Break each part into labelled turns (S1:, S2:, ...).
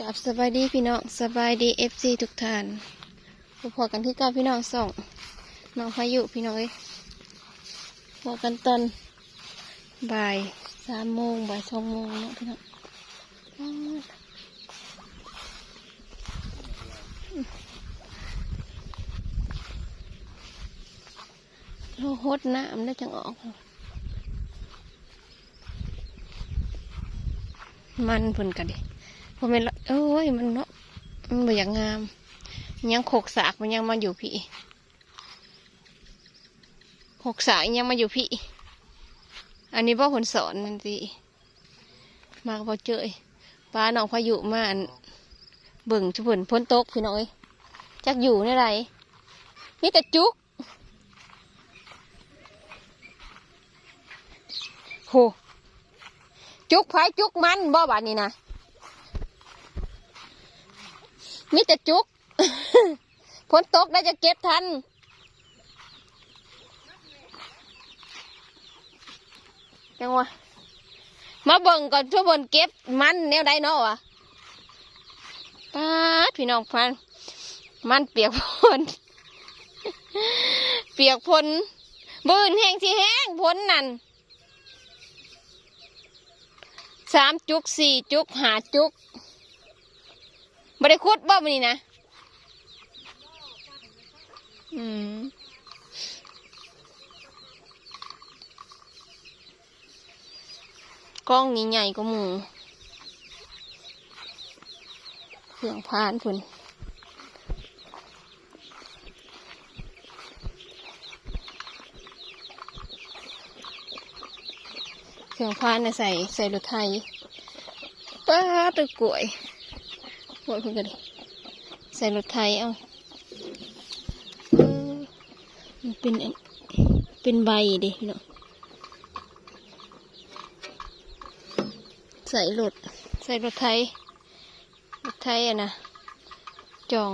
S1: กับสบายดีพี่น้องสบายดีเอฟซีทุกท่านพบพอกันที่เก้าพี่น้องส่งน้องพายุพี่น้องเอ้ยพอกันตอนบ่ายสามโมงบ่ายสองโมงเนาะพี่น้องอ้าวเรหดน้ำได้จังออกมันเพิ่นกันดิ พอแม่นละเอ้ยมันเนาะมันบ่อยากงาม ยังโขกสากมันยังมาอยู่พี่โขกสากยังมาอยู่พี่ อันนี้พ่อผลสอนนั่นสิมากพอเจอป้าน้องพายุมานเบิ่งชุบเพิ่นพ้นตกพี่น้อยจักอยู่ในไรนี่แต่จุกโหจุกไผจุกมันบ่บาดนี้นะ มีแต่จุกฝนตกได้จะเก็บทันจังวะมาเบิ่งก่อนทุกคนเก็บมันแนวใดเนาะวะป้าพี่น้องพันมันเปียกพนเปียกพนบืนแห้งที่แห้งพนนั่นสามจุกสี่จุกหาจุก บได้คุดบ่มันนี่นะ อืมกล้องนี้ใหญ่ก็มูเครื่องพานพุ่นเครื่องพานน่ะใส่ใส่รถไทยป้าตะกล้วย วยเพิ่งกันดิใส่รถไทยเอาเออมันเป็นเป็นใบเดิเนาะใส่รถใส่รถไทยรถไทยอะนะจอง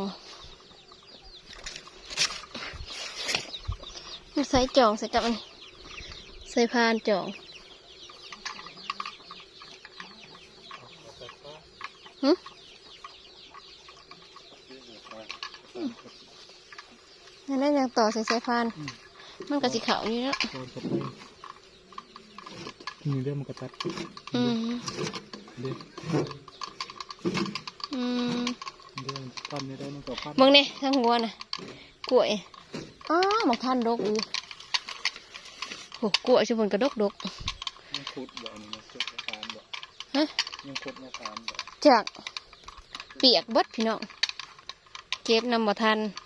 S1: ใส่จองใส่กับอันใส่พานจอง นั่นได้ยังต่อใส่สายพาน มันก็สิขาวอยู่แล้ว
S2: ตอนต่อไปมีเรื่องมันกระตัด
S1: อืม
S2: เรื่อง
S1: อืม
S2: เรื่องปั้นไม่ได้มันก็ปั้น
S1: เบิ่งนี่ทั้งหัวน่ะกล้วยอ้าวมาท่านดกอีกโหกล้วยชุบนกระดกดก
S2: ยังขุดบ่อันนี้นะขุดมาตามบ่
S1: ฮะ
S2: ยังขุดมาตามบ่
S1: จากเปียกเบิดพี่น้องเก็บนำมาทันโอ้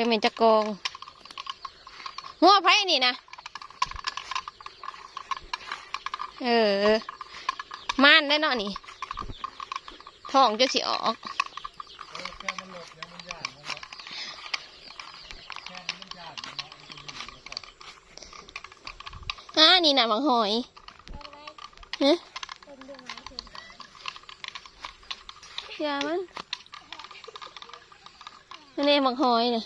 S1: จะเป็นจะกองหัวไผ่นี่นะเออม่านได้เนาะนี่ทองจะสิออกอ่านี่นะบางหอยเฮะยยามันนนี้บางหอยเนี่ย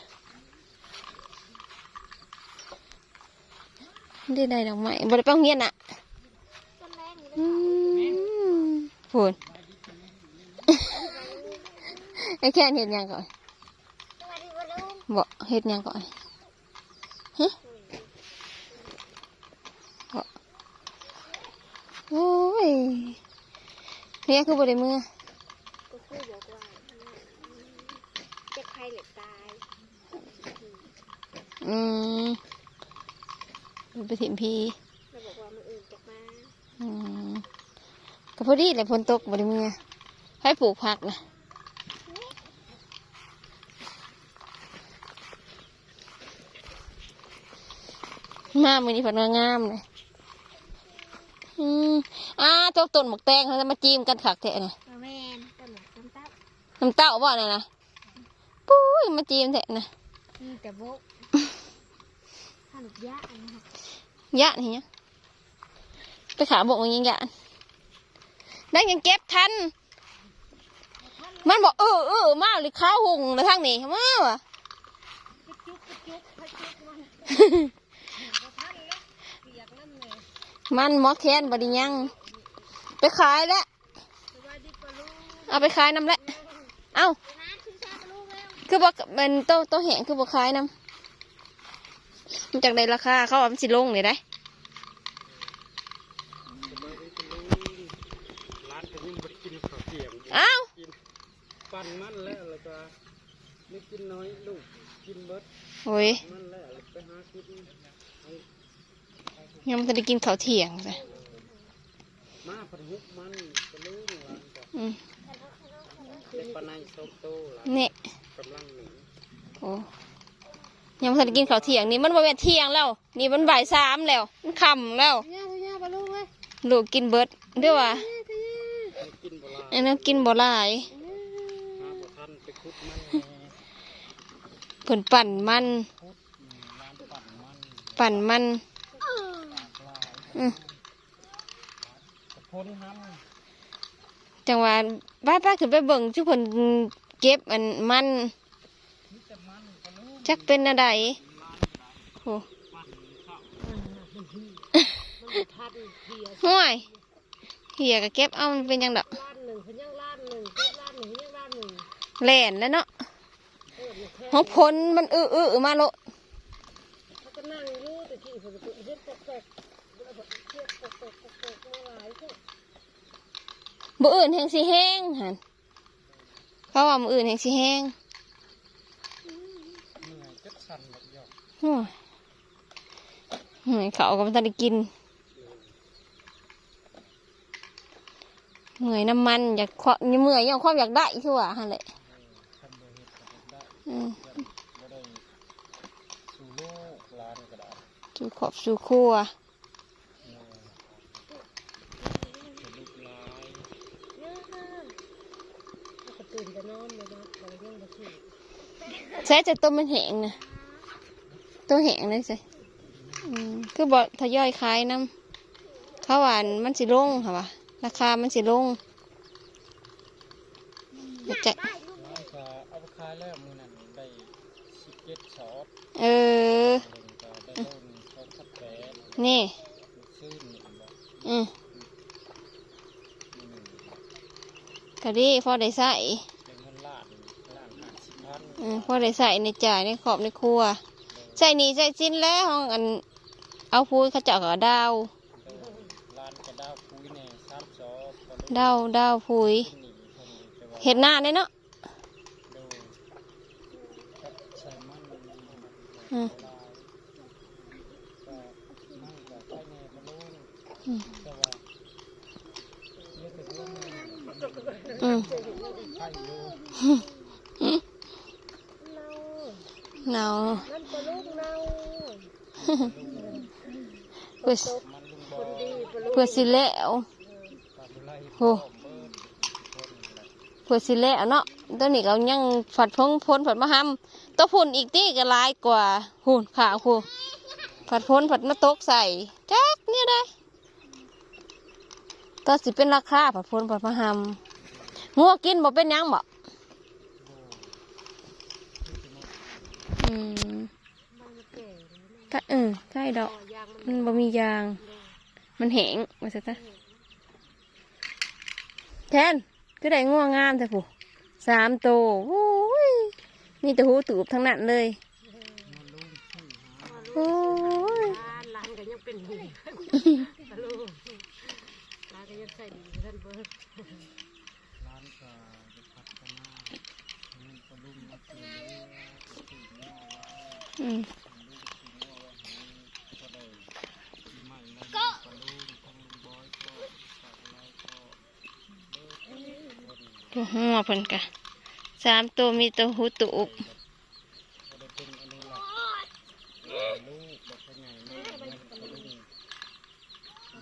S1: ได้ได้ดอกไม้บริเป้องเงียนอะอืมพูนไอ้แค่เห็ดหยังก่อนบอกเห็ดหยังก่อนฮะบอกโอ้ยเรียกคือบริมือ
S3: ก็คือบอกว่าเจ็บไข้เหล็กตาย
S1: อืม ไปถิ่มพี
S3: แล้วบอกว่ามันอื่นจากมา
S1: อืมก็พอดีแหละฝนตกบริมือให้ปลูกผักนะมามือนี้ผักงามๆเลยอืมอ่าเจ้าต้นหมกแตงเขาจะมาจิ้มกันขักแทะนะ
S3: เอาแมนต้นหมกต้นตับ
S1: น้ำเต้าบ่เนี่ยนะปุ้ยมาจิ้มแทะนะ
S3: มีแต่โบก ขนมยะอันนี้ค่ะ
S1: ยะนี่เนี่ยไปขาบอกว่ายังยะได้ยังเก็บทัน มันบอกเออเออมาหรือข้าวหงแล้วทางนี้มาวะ
S3: มันบ่ทันแล้วเปียกน้ำเลย
S1: มันมอแคนบดิยัง ไปขายแล้วเอาไปขายน้ำแหละเอ้า คือบอกเป็นโตโตแหงคือบอกขายน้ำ จากในราคาเขาว่ามันสิลงเลยได้
S2: ร้านก็ยิ่งไปกินข้าวเกียง
S1: เอ้า
S2: กินปั่นมันแล้วแล้วก็ไม่กินน้อยลูกกินเบิด
S1: โอ้ย
S2: มันแล้วแล้วไปหากิน
S1: ยังมันจะได้กินข้าวเที่ยงเลย
S2: มาพันหุกมันก็ลูกร้านก็
S1: อืม
S2: เป็นปลาในโซโต้ร้าน
S1: เนี่ย
S2: กำลังหนี
S1: โอ้ ยังไม่ทันได้กินข้าวเที่ยงนี่มันบ่แม่นเที่ยงแล้ว นี่มันบ่ายสามแล้ว มันค่ำแล้ว
S3: เนี่ยเนี่ยปลาลูกเว้ย
S1: ลูกกินเบิดเด้วยว่า
S2: ไม่กินโบราณ
S1: อันนั้นกินบ่หลาย
S2: หาบ่ทันไปคุดมัน
S1: เพิ่นปั่นมัน
S2: คุดร้านปั่นมัน
S1: ปั่นมัน
S2: ปลาย
S1: อืม
S2: กระพ้นห้
S1: จังหวะบ้าป้าขึ้นไปเบิ่งจุเพิ่นเก็บอันมันำ
S2: นี่จะมันก็ลูก
S1: จักเป็นอะไรโอ้
S2: ปั่นข้าว
S3: มันทันเหี่ย
S1: ห่วยเหียก็เก็บเอามันเป็นหยังดอก
S3: ล้านหนึ่งเพิ่นยังล้านหนึ่งเพิ่นล้านหนึ่งเพิ่นยังล้านหนึ่ง
S1: แล่นแล้วเนาะ
S3: เออมันแค่
S1: หัวพ้นมันอื้ออื้อมาโลด
S3: เขาก็นั่งอยู่แต่ที่เพิ่นก็เฮ็ดแปลกๆแล้วก็เฮ็ดแปลกๆแปลกๆมาหลายเด้อ
S1: บ่อื่นแห่งสิแห้งหันเขาว่ามืออื่นแห่งสิแห้ง
S2: เหนื่ อยจัดสั่นแบบหยอก
S1: โอ้ยเฮ้ยเขาก็ไม่ทันได้กิน เหนื่อยน้ำมันอยากควาเมื่อยยังความอยากได้คือว่าหั่นแหละ
S2: ทำโดยเหตุผลได้
S1: อืม
S2: ยันบ่ได้สู่โลกร้านก็ได้
S1: สู่ขอบสู่ครัว
S2: เออเป็นลูกหลาย
S3: เนี่ยแล้วก็ตื่นจะนอนเลยนะแต่ยังบ่ขึ้น
S1: ใช้แต่ตัวมันแห้งนะ ตัวแห้งเลยสิอืมคือบอกทยอยขายน้ำข้าวหวานมันสิลงค่ะวะราคามันสิลงเดี๋ยวจะ
S2: ร้านก็เอาไปขายแล้วมือนั้นได้สิบเจ็ดซอส
S1: เออ
S2: เพิ่นก็ได้โดนเขาขัดแปด
S1: นี่
S2: ซื้อนี่บอก
S1: อืม
S2: มือหนึ่ง
S1: ก็ดีพอได้ใส่
S2: เป็นเงินล้านล้านห้าสิบพัน
S1: อืมพอได้ใส่ในจ่ายในขอบในครัว ใส่หนี่ใส่ชิ้นแล้วห้องอัน เอาพูดเขาเจาะกับดาว
S2: เออร้านกระดาวคุยในสามซอสก็เลย
S1: ดาวดาวพูย
S2: หนีเพิ่นแต่ว่า
S1: เห็ดหน้าเนี่ยเนาะ
S2: โดยครับใส่มัน
S1: อืม
S2: ลายก็มันก็ใช้ในบอลลูน
S1: อืม
S2: แต่ว่าเยอะแต่ว่ามัน
S1: อืม
S2: ใช่อยู่
S3: เนา
S1: หนาว
S3: นั่นปลาลูกเนา
S1: เพื่อเพื่อสิแล้วโอ้
S2: เพื่
S1: อสิแล้วเนาะตัวนี้ก็ยังฝัดพงพ้นฝัดมาห้ำตัวพุ่นอีกตีก็ลายกว่าหุ่นขาวหูฝัดพ้นฝัดมาตกใส่จักเนี่ยได้ตัวสิเป็นราคาฝัดพ้นฝัดมาห้ำงัวกินบ่เป็นยังบ่อืม
S3: มันแก่ แล้วนะ
S1: ก็เออใช่ดอก
S3: ต่อยางมัน
S1: มันบ่มียาง มันแหงมาซะจ้ะแทนก็ได้ง่วงงามแต่ผู้สามโตวโอ้ยนี่แต่หูตูบทั้งนั้นเลยโอ้ย
S3: ร้านร้านก็ยังเป็นหูปลาลูกร้านก็ยังใส่ดีท่านเบิร์ด
S2: ร้านก็จะพัฒนาเงินปลาลุ่มมาซื้อเนื้อซื้อเนื้อไว้
S1: อืม
S2: ลูกซื้อเนื้อไว้ให้ก็ได้ที่ใหม่นั่นปลาลุ่มของลุงบอยก็ปลาอะไรก็เบิดคน
S1: ตัวหัวเพิ่นกะสามตัวมีตัวหูตูบ
S2: ก็ได้เป็นอนุรักษ์ลูกแบบเป็นไงแม่แม่ปลาลุ่ม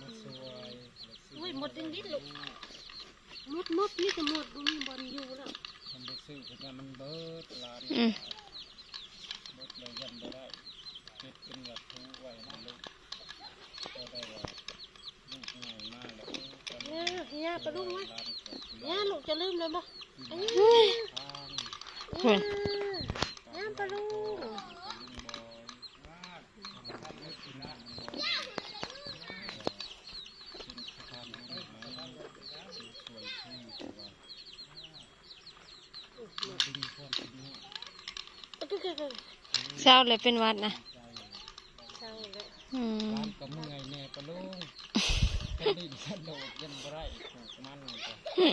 S2: มาสวย
S3: อุ้ยหมดดิ้นดิ้นลูกหมดหมดนี่ก็หมดบ่มีบอลอยู่แล้ว
S2: มันไปซื้อก็มันเบิดร้าน
S1: อืม
S2: เบิดเลยยันบ่ได้เก็บเป็นแบบทุกไว้นะลูกก็ได้ว่าลูกง่ายมากแล้วเออตอน
S3: เนี่
S2: นี้
S3: ยเนี่ยปลาลูกไห
S2: ย่า
S3: ลูกจะลืมเลยปะย่า
S2: ย่าปลาลูก
S1: เศร้าเลยเป็นวัดนะ
S3: เศร้าเลย
S1: อืม
S2: ก็เมื่อยแน่ปลาลูกเป็นดินกระโดดยันไรมัน ก็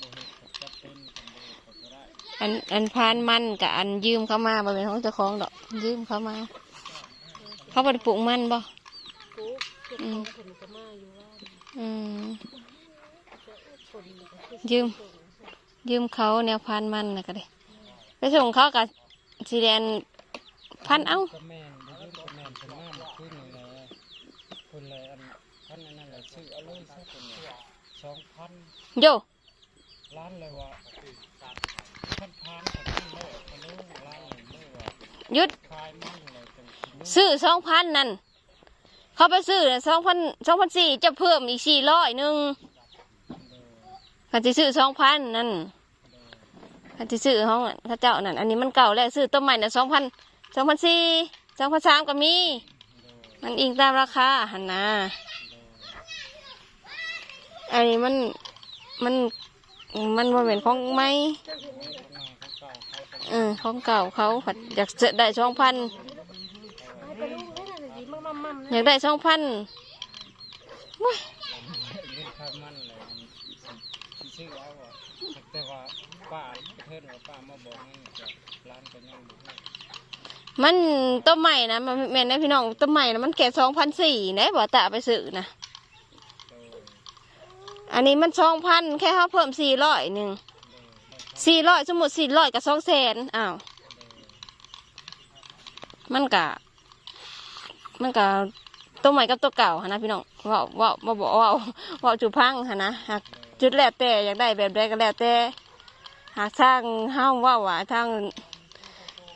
S2: บ่เฮ็ดก็จะเป็นกันบ่เฮ็ดก็บ่ได้
S1: อันอันพานมันกับอันยืมเข้ามาบ่เป็นของเจ้าของดอก ยืมเข้ามา เขาบ่ได้ปลูกมันบ่
S3: กูเก็บของคนก็มาอยู่ว่า
S1: อืม
S3: คน
S1: ยืม ยืมเขาแนวพานมันนะก็ได้ไปส่งเขากับสีแดนพันเอ้า
S2: ก็แม่นได้ยินก็แม่นเพิ่นมาเมื่อคืนนี่แหละเพิ่นเลยอันพันอันนั้นแหละซื้อเอาเลยซะเพิ่น เนี่ย2,000
S1: โย
S2: ร้านเลยว่าพันพานกับพันโลกพะลุงร้านเลยเลยว่า
S1: หยุด
S2: คายมันเลยจังสินุ่ม
S1: ซื้อสองพันนั่น เขาไปซื้อสองพันสองพันสี่จะเพิ่มอีกสี่ร้อยหนึ่ง
S2: เด้อ
S1: เขาจะซื้อสองพันนั่น
S2: เด้อ
S1: เขาจะซื้อห้องเขาเจ้านั่น อันนี้มันเก่าแล้วซื้อต้นใหม่น่ะสองพันสองพันสี่สองพันสามก็มี
S2: เด้อ
S1: มันอิงตามราคาหันนะ
S2: เด้ อ
S1: อันนี้มันมันมันบ่เป็นของไม
S2: ของใหม่ของเก่าเขาก็
S1: เออของเก่าเขาผัดอยากจะได้สองพัน
S3: อยา
S1: กได้สองพัน
S2: มันต้มาบอกนี่จะร้านก็ยังบ่ให
S1: มันต้นใหม่นะมันแม่นะพี่น้องต้นใหม่นะมันแก่สองพันสี่นะบ่ตะไปซื้อนะ
S2: อั
S1: นนี้มันสองพันแค่เขาเพิ่มสี่ร้อยหนึ่งสี่ร้อยสมมติสี่ร้อยกับสองแสนอ้าวมันกะมันกะตัวใหม่กับตัวเก่าหนนะพี่น้องว่าว่ามาบอกว่าว่าจุพังหนนะหากจุดแล้วแต่อยากได้แบบใดก็แล้วแต่หากสร้างเฮ้าว่าว่าทาง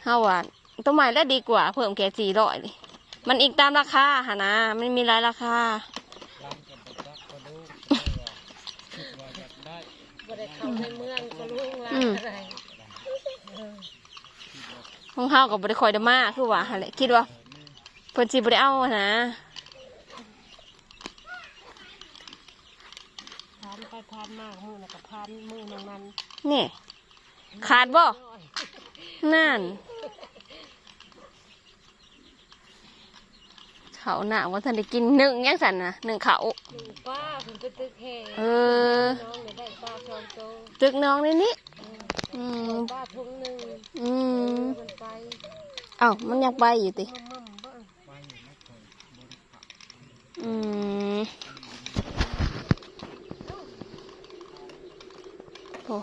S1: เฮ้าว่าตัวใหม่แล้วดีกว่า เพิ่มแค่สี่ร้อยมันอีกตามราคาหนนะมันมีหลายราคา
S2: ร้านก็บ่จักก็ดูคิดว่าอยากได้
S3: บ่ ได้เข้าในเมืองก็ลูกร้านอะไร
S1: ของเฮากับบริคอยเดมาคือว่าหั่นแหละคิดว่าเพิ่นสิบ่ได้เอานะ
S3: พานไปพานมากมือนะกับพานมือตรงนั้น
S1: นี่ขาดบ่นั่น เขาหนาว่าท่านได้กินหนึ่งยังสันนะหนึ่งเขา
S3: หนึ่งป้าผมไปตึกแห่
S1: เออ
S3: น้องเนี่ยได้ป้าชอนโต
S1: ตึกน้องนี่นี่อืม
S3: ป้าทุ่งหนึ่ง
S1: อืม
S3: มันไป
S1: เอ้ามันยังไปอยู่ติ
S3: มั่มมั่มบ้าง
S2: ไปอยู่ไม่เคยบริษัท
S1: อืมโอ้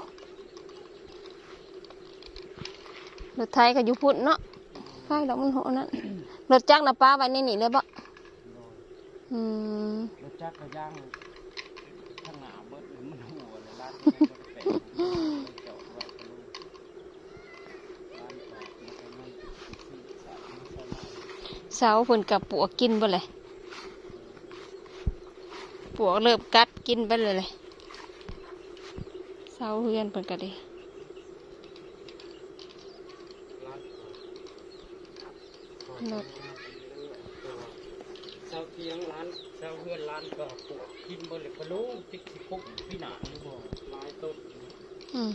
S1: รถไทยก็อยู่พุ่นเนาะไฟดอกมันโหนั่น รถจักรนะป้าไว้ในนี่เลยบ่
S2: โดย
S1: อืม
S2: รถจักรยานข้างหน้าเบิดเลยมันหัวเลยร้านก็ไม่ได้เป็นเลยจอดไว้ก็รู้ร้านก็ไม่ได้ไม่ซื้อสายไม่ใช่มา
S1: เสาเพิ่นกับปวกกินไปเลยปวกเริ่มกัดกินไปเลยเลยเสาเฮือนเพิ่นก็ดี
S2: ร้าน ก็
S1: รถ
S2: เสาเทียงร้านเสาเฮือนร้านก็ปลูกกินเบิดเลยก็รู้จิกสิพุกพี่หนาหรือบ่หลายต้น
S1: อืม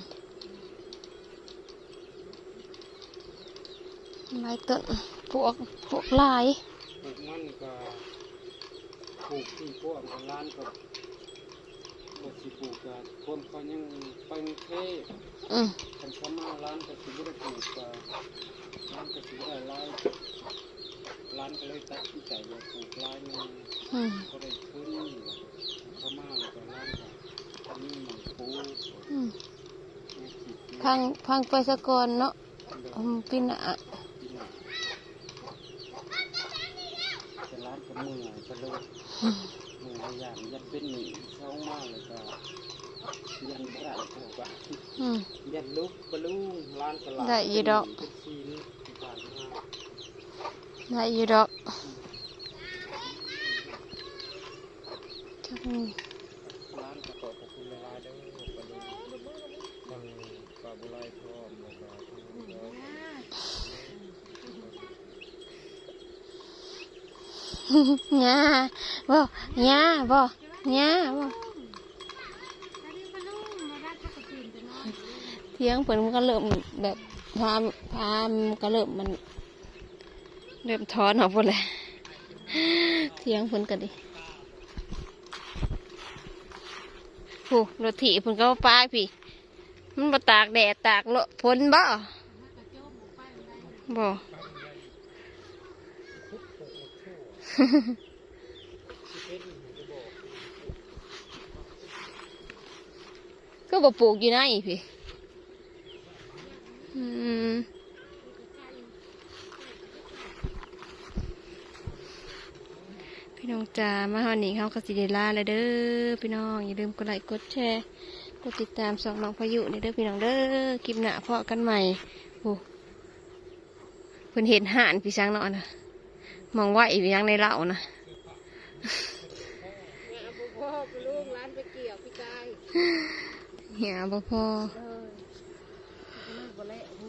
S1: ไม้ต้นปวกปวกหลาย
S2: ปลูกมันก็ปลูกที่พวกร้านก็บ่สิปลูกก็คนเขายังไปกรุงเทพ
S1: อืม
S2: คันเขามาร้านก็สิบ่ได้ปลูกก็ร้านก็สิบ่ได้หลายร้านก็เลยตัดสินใจว่าปลูกหลายหนึง
S1: อืม
S2: ก็ได้ขึ้นเขามาแล้วก็ร้านก็ทำนี่หมันปลูก
S1: อืม
S2: เนี่ยขีดที่
S1: พังพังไปสะก่อนเนาะ
S2: เดิ
S1: อื
S2: น
S1: มปีหน้า
S2: ที่หนักแต่ร้านก็เมื่อยก็เลย
S1: อืม
S2: เมื่อยอย่างยันเป็นหนีเช้ามากเลยก็ยันบ่ได้ปลูกอะ
S1: อืม
S2: ยันลุกบลูร้านตลาด
S1: ได้อยู่ดอก
S2: เป็นชีนที่ผ่านมา
S1: ได้อยู่ดอกจักนี่
S2: ร้านกระโตกคุณละลายเด้อปลาลูทางปลาบุไรพร้อมแล้วก็ทางร้อย
S1: หญ้าบ่หญ้าบ่หญ้าบ่เทียงเพิ่นมันก็เริ่มแบบพามพามก็เริ่มมัน เริ่มท้อนออกหมดเลยเทียงพิ่นกันดิโอ้รถถีพิ่นก็เอาปลาพี่ มันมาตากแดดตากเลอะพ้นบ่บ่ก็บ่ปลูกอยู่ไหนพี่ อืม พี่น้องจ๋ามาหาหนิงเขากสิเดล่าเลยเด้อพี่น้องอย่าลืมกดไลค์กดแชร์กดติดตามสองน้องพายุนี่เด้อพี่น้องเด้อคลิปหน้าเพาะกันใหม่โอ้เพิ่นเห็นห่านพี่ช้างเนาะนะมองว่าอีกอย่างในเหล่านะ
S3: เนี่ยเอาพ่อไปลูกร้านไปเกี่ยวพี่กาย
S1: เหียบ่พอ
S3: เออนั่นบ่แล้วหู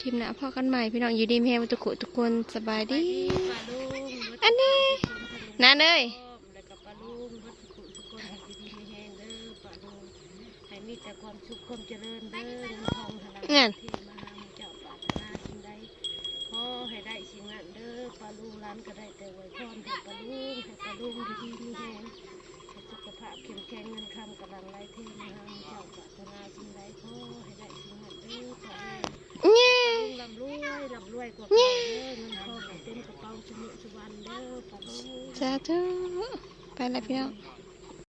S1: คลิปหน้าเพาะกันใหม่พี่น้องอยู่ดีมีแฮงทุกคนทุกคนสบายดี อันนี้นั่นเอ้ย
S3: แล้วก็ปลาลุงวัดสุขุทุกคนให้ดีๆมีแห้งเด้อปลาลุงให้มีแต่ความสุขความเจริญเด้อเงิน ทองพลัง
S1: งั้น
S3: ที่มาหาหมู่เจ้าปรารถนาสิ่งใดขอให้ไปได้แต่ไว้พรให้ปลาลุงให้ปลาลุงดีๆมีแห้งให้สุขภาพเข้มแข็งเงินคำกำลังไหลเทมาหาหมู่เจ้าปรารถนาสิ่งใดขอให้ได้สิ่งนั้นเด้อปลาลุง
S1: เงี้ย
S3: ลำรวยลำรวยกว่าเด้อเงินทองเต็มกระเป๋าสมุสุวรรณเด้อปะลุง
S1: สาธุไปแล้วพี่น้อง